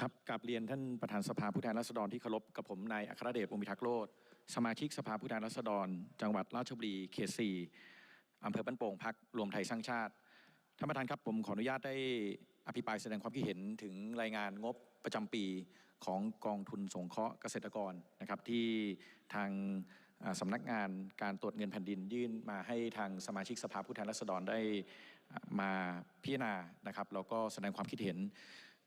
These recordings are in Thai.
ครับกราบเรียนท่านประธานสภาผู้แทนราษฎรที่เคารพกับผมนายอัครเดชวงศ์พิทักษ์โลดสมาชิกสภาผู้แทนราษฎร จังหวัดราชบุรีเขตสี่อำเภอบ้านโป่งพักรวมไทยสร้างชาติท่านประธานครับผมขออนุญาตได้อภิปรายแสดงความคิดเห็นถึงรายงานงบประจำปีของกองทุนสงเคราะห์เกษตรกรนะครับที่ทางอ่าสำนักงานการตรวจเงินแผ่นดินยื่นมาให้ทางสมาชิกสภาผู้แทนราษฎรได้มาพิจารณานะครับแล้วก็แสดงความคิดเห็น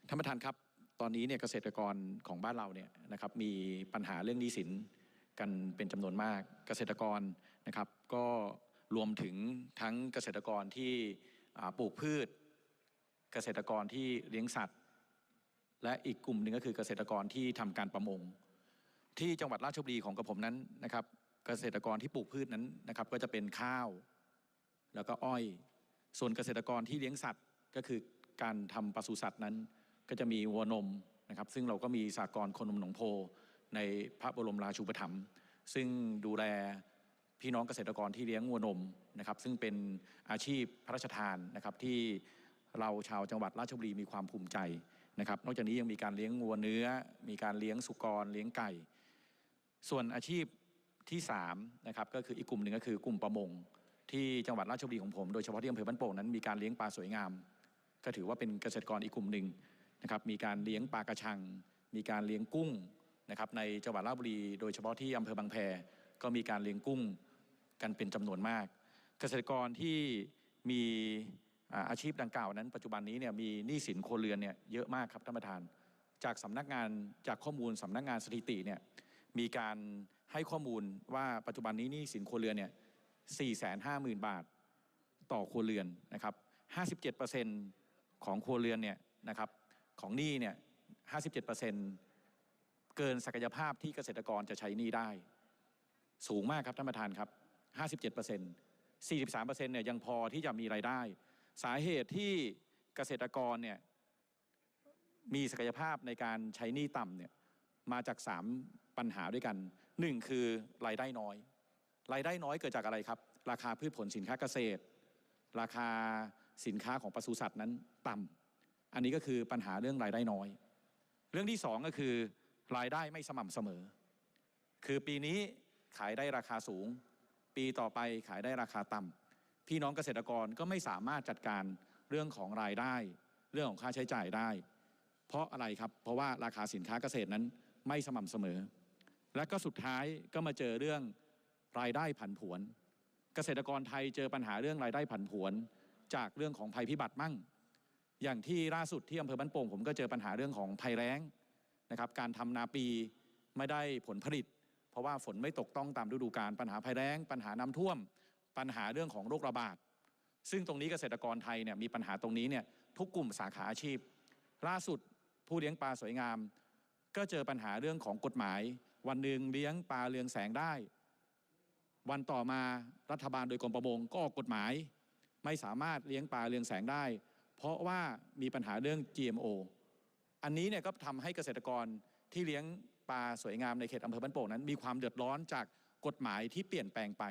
ท่านประธานครับ ตอนนี้เนี่ยเกษตรกรของบ้านเราเนี่ยนะครับมีปัญหาเรื่องหนี้สินกันเป็นจำนวนมาก เกษตรกรนะครับ ก็รวมถึงทั้งเกษตรกรที่ปลูกพืช เกษตรกรที่เลี้ยงสัตว์ และอีกกลุ่มหนึ่งก็คือเกษตรกรที่ทำการประมง ที่จังหวัดราชบุรีของกระผมนั้นนะครับ เกษตรกรที่ปลูกพืชนั้นนะครับ ก็จะเป็นข้าว แล้วก็อ้อย ส่วนเกษตรกรที่เลี้ยงสัตว์ก็คือการทำปศุสัตว์นั้น ก็จะมีวัวนมนะครับ ซึ่งเราก็มีสากลคนนมหนองโพในพระบรมราชูปถัมภ์ซึ่งดูแลพี่น้องเกษตรกรที่เลี้ยงวัวนมนะครับ ซึ่งเป็นอาชีพพระราชทานนะครับที่เราชาวจังหวัดราชบุรีมีความภูมิใจนะครับ นอกจากนี้ยังมีการเลี้ยงวัวเนื้อ มีการเลี้ยงสุกรเลี้ยงไก่ ส่วนอาชีพที่3นะครับก็คืออีกกลุ่มหนึ่งก็คือกลุ่มประมง ที่จังหวัดราชบุรีของผมโดยเฉพาะที่อำเภอบ้านโป่งนั้นมีการเลี้ยงปลาสวยงาม ก็ถือว่าเป็นเกษตรกรอีกกลุ่มหนึ่ง นะครับมีการเลี้ยงปลากระชัง มีการเลี้ยงกุ้งนะครับในจังหวัดราชบุรี โดยเฉพาะที่อำเภอบางแพก็มีการเลี้ยงกุ้งกันเป็นจำนวนมาก เกษตรกรที่มีอาชีพดังกล่าวนั้น ปัจจุบันนี้เนี่ยมีหนี้สินโคเรือนเนี่ยเยอะมากครับท่านประธาน จากสำนักงานจากข้อมูลสำนักงานสถิติเนี่ยมีการให้ข้อมูลว่าปัจจุบันนี้หนี้สินโคเรือนเนี่ย450,000 บาทต่อครัวเรือนนะครับ 57%ของครัวเรือนเนี่ยนะครับ ของหนี้เนี่ย57 เกินศักยภาพที่เกษตรกรจะใช้หนี้ได้ สูงมากครับท่านประธานครับ 57% 43 เนี่ยยังพอที่จะมีรายได้ สาเหตุที่เกษตรกรเนี่ยมีศักยภาพในการใช้หนี้ต่ำเนี่ยมาจาก 3 ปัญหาด้วยกัน 1 คือรายได้น้อย รายได้น้อยเกิดจากอะไรครับ ราคาพืชผลสินค้าเกษตร ราคาสินค้าของปศุสัตว์นั้นต่ำ อันนี้ก็คือปัญหาเรื่องรายได้น้อย เรื่องที่สองก็คือรายได้ไม่สม่ำเสมอ คือปีนี้ขายได้ราคาสูง ปีต่อไปขายได้ราคาต่ำพี่น้องเกษตรกรก็ไม่สามารถจัดการเรื่องของรายได้ เรื่องของค่าใช้จ่ายได้ เพราะอะไรครับ เพราะว่าราคาสินค้าเกษตรนั้นไม่สม่ำเสมอ และก็สุดท้ายก็มาเจอเรื่องรายได้ผันผวน เกษตรกรไทยเจอปัญหาเรื่องรายได้ผันผวน จากเรื่องของภัยพิบัติมั่ง อย่างที่ล่าสุดที่อำเภอบ้านโป่งผมก็เจอปัญหาเรื่องของภัยแล้งนะครับการทำนาปีไม่ได้ผลผลิต เพราะว่าฝนไม่ตกต้องตามฤดูกาลปัญหาภัยแล้งปัญหาน้ำท่วม ปัญหาเรื่องของโรคระบาดซึ่งตรงนี้เกษตรกรไทยเนี่ยมีปัญหาตรงนี้เนี่ยทุกกลุ่มสาขาอาชีพ ล่าสุดผู้เลี้ยงปลาสวยงาม ก็เจอปัญหาเรื่องของกฎหมาย วันหนึ่งเลี้ยงปลาเรืองแสงได้ วันต่อมารัฐบาลโดยกรมประมงก็ออกกฎหมาย ไม่สามารถเลี้ยงปลาเรืองแสงได้ เพราะว่ามีปัญหาเรื่อง GMO อันนี้เนี่ยก็ทำให้เกษตรกรที่เลี้ยงปลาสวยงามในเขตอำเภอบ้านโป่งนั้น มีความเดือดร้อนจากกฎหมายที่เปลี่ยนแปลงไป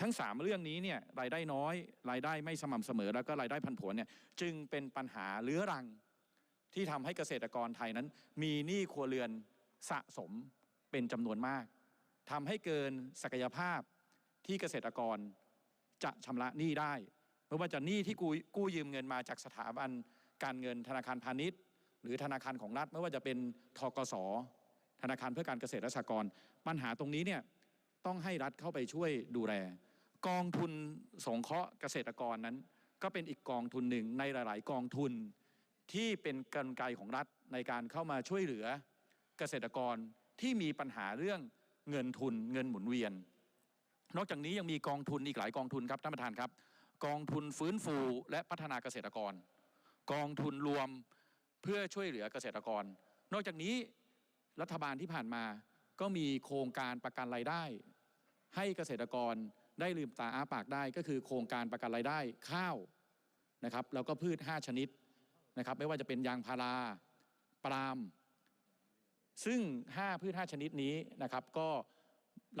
ทั้ง 3 เรื่องนี้เนี่ยรายได้น้อย รายได้ไม่สม่ำเสมอแล้วก็รายได้พันผวนเนี่ยจึงเป็นปัญหาเรื้อรัง ที่ทำให้เกษตรกรไทยนั้น มีหนี้ครัวเรือนสะสมเป็นจำนวนมากทำให้เกินศักยภาพที่เกษตรกรจะชำระหนี้ได้ ไม่ว่าจะหนี้ที่กู้กู้ยืมเงินมาจากสถาบันการเงินธนาคารพาณิชย์ หรือธนาคารของรัฐไม่ว่าจะเป็นทกสธนาคารเพื่อการเกษตรและสหกรณ์ปัญหาตรงนี้เนี่ยต้องให้รัฐเข้าไปช่วยดูแล กองทุนสงเคราะห์เกษตรกรนั้น ก็เป็นอีกกองทุนหนึ่งในหลาย ๆ กองทุนที่เป็นกลไกของรัฐในการเข้ามาช่วยเหลือเกษตรกรที่มีปัญหาเรื่องเงินทุนเงินหมุนเวียน นอกจากนี้ยังมีกองทุนอีกหลายกองทุนครับท่านประธานครับ กองทุนฟื้นฟูและพัฒนาเกษตรกร กองทุนรวมเพื่อช่วยเหลือเกษตรกร นอกจากนี้รัฐบาลที่ผ่านมาก็มีโครงการประกันรายได้ ให้เกษตรกรได้ลืมตาอ้าปากได้ ก็คือโครงการประกันรายได้ข้าวนะครับแล้วก็พืช 5 ชนิดนะครับไม่ว่าจะเป็นยางพาราปาล์มซึ่ง 5 พืช 5 ชนิดนี้นะครับก็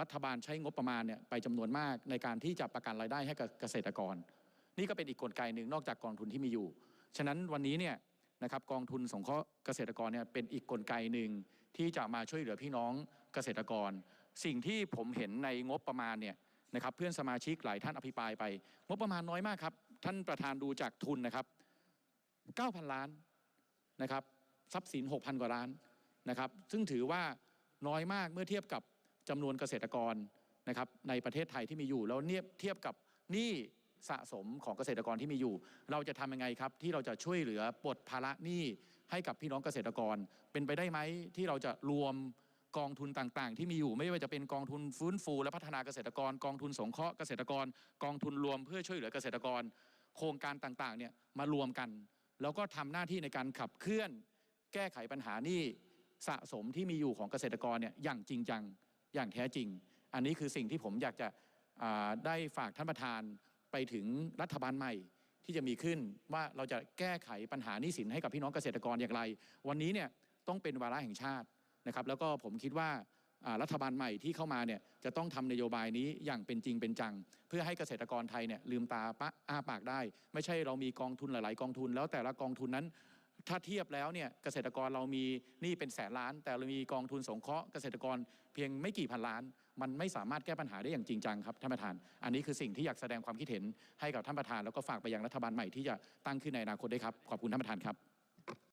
รัฐบาลใช้งบประมาณเนี่ยไปจำนวนมากในการที่จะประกันรายได้ให้กับเกษตรกร นี่ก็เป็นอีกกลไกหนึ่งนอกจากกองทุนที่มีอยู่ ฉะนั้นวันนี้เนี่ยนะครับกองทุนสงเคราะห์เกษตรกรเนี่ยเป็นอีกกลไกหนึ่งที่จะมาช่วยเหลือพี่น้องเกษตรกร สิ่งที่ผมเห็นในงบประมาณเนี่ยนะครับเพื่อนสมาชิกหลายท่านอภิปรายไป งบประมาณน้อยมากครับ ท่านประธานดูจากทุนนะครับ 9,000 ล้านนะครับทรัพย์สิน 6,000 กว่าล้านนะครับซึ่งถือว่าน้อยมากเมื่อเทียบกับ จำนวนเกษตรกรนะครับในประเทศไทยที่มีอยู่ แล้วเนี่ยเทียบกับหนี้สะสมของเกษตรกรที่มีอยู่ เราจะทำยังไงครับ ที่เราจะช่วยเหลือปลดภาระหนี้ให้กับพี่น้องเกษตรกร เป็นไปได้ไหมที่เราจะรวมกองทุนต่างๆ ที่มีอยู่ไม่ว่าจะเป็นกองทุนฟื้นฟู และพัฒนาเกษตรกร กองทุนสงเคราะห์เกษตรกร กองทุนรวมเพื่อช่วยเหลือเกษตรกร โครงการต่างๆเนี่ยมารวมกัน แล้วก็ทำหน้าที่ในการขับเคลื่อน แก้ไขปัญหาหนี้สะสมที่มีอยู่ของเกษตรกรเนี่ยอย่างจริงจัง อย่างแท้จริง อันนี้คือสิ่งที่ผมอยากจะได้ฝากท่านประธานไปถึงรัฐบาลใหม่ที่จะมีขึ้นว่าเราจะแก้ไขปัญหานี้สินให้กับพี่น้องเกษตรกรอย่างไร วันนี้เนี่ยต้องเป็นวาระแห่งชาตินะครับ แล้วก็ผมคิดว่ารัฐบาลใหม่ที่เข้ามาเนี่ยจะต้องทำนโยบายนี้อย่างเป็นจริงเป็นจัง เพื่อให้เกษตรกรไทยเนี่ยลืมตาปะอ้าปากได้ ไม่ใช่เรามีกองทุนหลาย ๆ กองทุน แล้วแต่ละกองทุนนั้น ถ้าเทียบแล้วเนี่ยเกษตรกรเรามีหนี้เป็นแสนล้าน แต่เรามีกองทุนสงเคราะห์เกษตรกรเพียงไม่กี่พันล้าน มันไม่สามารถแก้ปัญหาได้อย่างจริงจังครับท่านประธาน อันนี้คือสิ่งที่อยากแสดงความคิดเห็นให้กับท่านประธาน แล้วก็ฝากไปยังรัฐบาลใหม่ที่จะตั้งขึ้นในอนาคตด้วยครับขอบคุณท่านประธานครับ